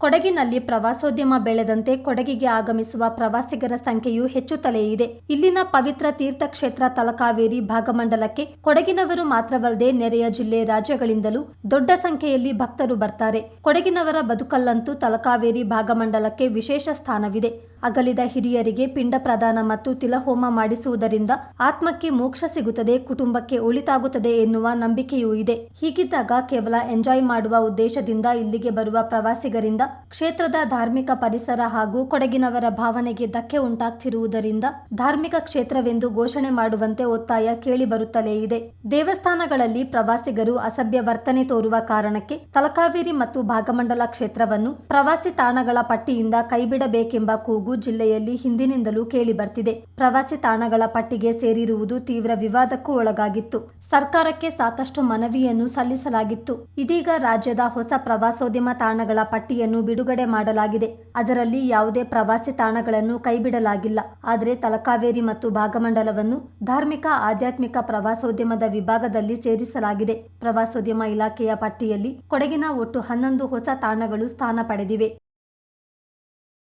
ಕೊಡಗಿನಲ್ಲಿ ಪ್ರವಾಸೋದ್ಯಮ ಬೆಳೆದಂತೆ ಕೊಡಗಿಗೆ ಆಗಮಿಸುವ ಪ್ರವಾಸಿಗರ ಸಂಖ್ಯೆಯು ಹೆಚ್ಚುತ್ತಲೇ ಇದೆ ಇಲ್ಲಿನ ಪವಿತ್ರ ತೀರ್ಥಕ್ಷೇತ್ರ ತಲಕಾವೇರಿ ಭಾಗಮಂಡಲಕ್ಕೆ ಕೊಡಗಿನವರು ಮಾತ್ರವಲ್ಲದೆ ನೆರೆಯ ಜಿಲ್ಲೆ ರಾಜ್ಯಗಳಿಂದಲೂ ದೊಡ್ಡ ಸಂಖ್ಯೆಯಲ್ಲಿ ಭಕ್ತರು ಬರ್ತಾರೆ. ಕೊಡಗಿನವರ ಬದುಕಲ್ಲಂತೂ ತಲಕಾವೇರಿ ಭಾಗಮಂಡಲಕ್ಕೆ ವಿಶೇಷ ಸ್ಥಾನವಿದೆ. ಅಗಲಿದ ಹಿರಿಯರಿಗೆ ಪಿಂಡ ಪ್ರದಾನ ಮತ್ತು ತಿಲಹೋಮ ಮಾಡಿಸುವುದರಿಂದ ಆತ್ಮಕ್ಕೆ ಮೋಕ್ಷ ಸಿಗುತ್ತದೆ, ಕುಟುಂಬಕ್ಕೆ ಒಳಿತಾಗುತ್ತದೆ ಎನ್ನುವ ನಂಬಿಕೆಯೂ ಇದೆ. ಹೀಗಿದ್ದಾಗ ಕೇವಲ ಎಂಜಾಯ್ ಮಾಡುವ ಉದ್ದೇಶದಿಂದ ಇಲ್ಲಿಗೆ ಬರುವ ಪ್ರವಾಸಿಗರಿಂದ ಕ್ಷೇತ್ರದ ಧಾರ್ಮಿಕ ಪರಿಸರ ಹಾಗೂ ಕೊಡಗಿನವರ ಭಾವನೆಗೆ ಧಕ್ಕೆ ಉಂಟಾಗ್ತಿರುವುದರಿಂದ ಧಾರ್ಮಿಕ ಕ್ಷೇತ್ರವೆಂದು ಘೋಷಣೆ ಮಾಡುವಂತೆ ಒತ್ತಾಯ ಕೇಳಿಬರುತ್ತಲೇ ಇದೆ. ದೇವಸ್ಥಾನಗಳಲ್ಲಿ ಪ್ರವಾಸಿಗರು ಅಸಭ್ಯ ವರ್ತನೆ ತೋರುವ ಕಾರಣಕ್ಕೆ ತಲಕಾವೇರಿ ಮತ್ತು ಭಾಗಮಂಡಲ ಕ್ಷೇತ್ರವನ್ನು ಪ್ರವಾಸಿ ತಾಣಗಳ ಪಟ್ಟಿಯಿಂದ ಕೈಬಿಡಬೇಕೆಂಬ ಕೂಗು ಜಿಲ್ಲೆಯಲ್ಲಿ ಹಿಂದಿನಿಂದಲೂ ಕೇಳಿಬರ್ತಿದೆ. ಪ್ರವಾಸಿ ತಾಣಗಳ ಪಟ್ಟಿಗೆ ಸೇರಿರುವುದು ತೀವ್ರ ವಿವಾದಕ್ಕೂ ಒಳಗಾಗಿತ್ತು. ಸರ್ಕಾರಕ್ಕೆ ಸಾಕಷ್ಟು ಮನವಿಯನ್ನು ಸಲ್ಲಿಸಲಾಗಿತ್ತು. ಇದೀಗ ರಾಜ್ಯದ ಹೊಸ ಪ್ರವಾಸೋದ್ಯಮ ತಾಣಗಳ ಪಟ್ಟಿಯನ್ನು ಬಿಡುಗಡೆ ಮಾಡಲಾಗಿದೆ. ಅದರಲ್ಲಿ ಯಾವುದೇ ಪ್ರವಾಸಿ ತಾಣಗಳನ್ನು ಕೈಬಿಡಲಾಗಿಲ್ಲ. ಆದರೆ ತಲಕಾವೇರಿ ಮತ್ತು ಭಾಗಮಂಡಲವನ್ನು ಧಾರ್ಮಿಕ, ಆಧ್ಯಾತ್ಮಿಕ ಪ್ರವಾಸೋದ್ಯಮದ ವಿಭಾಗದಲ್ಲಿ ಸೇರಿಸಲಾಗಿದೆ. ಪ್ರವಾಸೋದ್ಯಮ ಇಲಾಖೆಯ ಪಟ್ಟಿಯಲ್ಲಿ ಕೊಡಗಿನ ಒಟ್ಟು ಹನ್ನೊಂದು ಹೊಸ ತಾಣಗಳು ಸ್ಥಾನ ಪಡೆದಿವೆ.